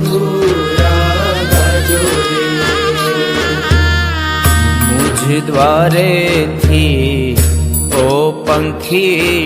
ગીત મધુરા ગાજો રે મુજ ઓ પંખી